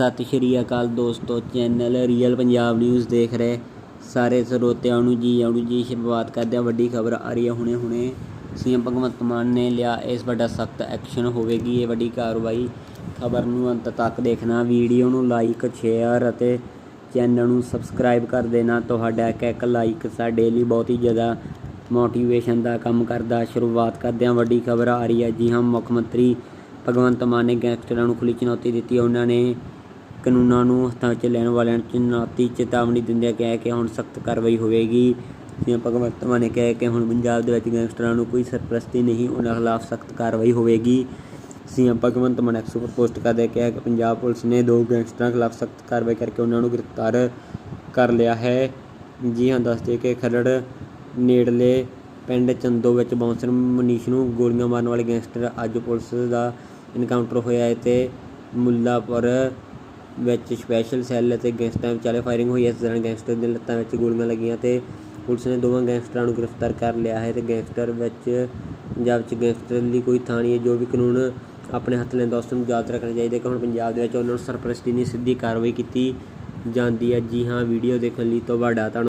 ਸਤਿ ਸ਼੍ਰੀ ਅਕਾਲ ਦੋਸਤੋ, channel real Punjab news ਦੇਖ ਰਹੇ ਸਾਰੇ ਸਰੋਤਿਆਂ ਨੂੰ ਜੀ, ਆਉਣ ਜੀ, ਸ਼ੁਰੂਆਤ ਕਰਦੇ ਹਾਂ। ਵੱਡੀ ਖਬਰ ਆ ਰਹੀ ਹੈ ਹੁਣੇ ਹੁਣੇ। ਸੀਐਮ ਭਗਵੰਤ ਮਾਨ ਨੇ ਲਿਆ, ਇਸ ਵੱਡਾ ਸਖਤ ਐਕਸ਼ਨ ਹੋਵੇਗੀ ਇਹ ਵੱਡੀ ਕਾਰਵਾਈ। ਖਬਰ ਨੂੰ ਅੰਤ ਤੱਕ ਦੇਖਣਾ, ਵੀਡੀਓ ਨੂੰ ਲਾਈਕ ਸ਼ੇਅਰ ਅਤੇ ਚੈਨਲ ਨੂੰ ਸਬਸਕ੍ਰਾਈਬ ਕਰ ਦੇਣਾ। ਤੁਹਾਡਾ ਇੱਕ ਇੱਕ ਲਾਈਕ ਸਾਡੇ ਲਈ ਬਹੁਤ ਹੀ ਜ਼ਿਆਦਾ ਮੋਟੀਵੇਸ਼ਨ ਦਾ ਕੰਮ ਕਰਦਾ। ਸ਼ੁਰੂਆਤ ਕਰਦੇ ਹਾਂ, ਵੱਡੀ ਖਬਰ ਆ ਰਹੀ ਹੈ। ਜੀ ਹਾਂ, ਮੁੱਖ ਮੰਤਰੀ ਭਗਵੰਤ ਮਾਨ ਨੇ ਗੈਂਗਸਟਰਾਂ ਨੂੰ ਖੁੱਲ੍ਹੀ ਚੁਣੌਤੀ ਦਿੱਤੀ। ਉਹਨਾਂ ਨੇ ਕਾਨੂੰਨਾਂ ਨੂੰ ਹੱਥਾਂ ਵਿੱਚ ਲੈਣ ਵਾਲਿਆਂ ਨੂੰ ਚੁਣੌਤੀ ਚੇਤਾਵਨੀ ਦਿੰਦਿਆਂ ਕਿਹਾ ਕਿ ਹੁਣ ਸਖਤ ਕਾਰਵਾਈ ਹੋਵੇਗੀ। ਜਿਵੇਂ ਭਗਵੰਤ ਮਾਨ ਨੇ ਕਿਹਾ ਕਿ ਹੁਣ ਪੰਜਾਬ ਦੇ ਵਿੱਚ ਗੈਂਗਸਟਰਾਂ ਨੂੰ ਕੋਈ ਸਰਪ੍ਰਸਤੀ ਨਹੀਂ, ਉਹਨਾਂ ਖਿਲਾਫ ਸਖਤ ਕਾਰਵਾਈ ਹੋਵੇਗੀ। ਸੀਐਮ ਭਗਵੰਤ ਮਾਨ ਐਕਸ ਉੱਪਰ ਪੋਸਟ ਕਰਦੇ ਕਿਹਾ ਕਿ ਪੰਜਾਬ ਪੁਲਿਸ ਨੇ ਦੋ ਗੈਂਗਸਟਰਾਂ ਖਿਲਾਫ ਸਖਤ ਕਾਰਵਾਈ ਕਰਕੇ ਉਹਨਾਂ ਨੂੰ ਗ੍ਰਿਫਤਾਰ ਕਰ ਲਿਆ ਹੈ। ਜੀ ਹਾਂ ਦੱਸਦੇ ਕਿ ਖਰੜ, ਨੇੜਲੇ ਪਿੰਡ ਚੰਦੋ ਵਿੱਚ ਬਾਉਂਸਰ ਮਨੀਸ਼ ਨੂੰ ਗੋਲੀਆਂ ਮਾਰਨ ਵਾਲੇ ਗੈਂਗਸਟਰ ਅੱਜ ਪੁਲਿਸ ਦਾ ਇਨਕਾਊਂਟਰ ਹੋਇਆ ਹੈ ਤੇ ਮੁੱਲਾਪੁਰ ਵਿੱਚ ਸਪੈਸ਼ਲ ਸੈੱਲ ਅਤੇ ਗੈਂਗਸਟਰਾਂ ਵਿਚਾਲੇ ਫਾਇਰਿੰਗ ਹੋਈ ਇਸ ਦੌਰਾਨ ਗੈਂਗਸਟਰ ਦੀਆਂ ਲੱਤਾਂ ਵਿੱਚ ਗੋਲੀਆਂ ਲੱਗੀਆਂ ਤੇ ਪੁਲਿਸ ਨੇ ਦੋਵਾਂ ਗੈਂਗਸਟਰਾਂ ਨੂੰ ਗ੍ਰਿਫਤਾਰ ਕਰ ਲਿਆ ਹੈ ਤੇ ਗੈਂਗਸਟਰ ਵਿੱਚ ਪੰਜਾਬ ਵਿੱਚ ਗੈਂਗਸਟਰ ਲਈ ਕੋਈ ਥਾਂ ਨਹੀਂ ਹੈ, ਜੋ ਵੀ ਕਾਨੂੰਨ ਆਪਣੇ ਹੱਥ ਲੈਂਦਾ ਉਸ ਨੂੰ ਯਾਦ ਰੱਖਣਾ ਚਾਹੀਦਾ ਕਿ ਹੁਣ ਪੰਜਾਬ ਦੇ ਵਿੱਚ ਉਹਨਾਂ ਨੂੰ ਸਰਪ੍ਰਸਤੀ ਨਹੀਂ ਸਿੱਧੀ ਕਾਰਵਾਈ ਕੀਤੀ ਜਾਂਦੀ ਹੈ। ਜੀ ਹਾਂ ਵੀਡੀਓ ਦੇਖਣ ਲਈ ਤੁਹਾਡਾ ਧੰਨ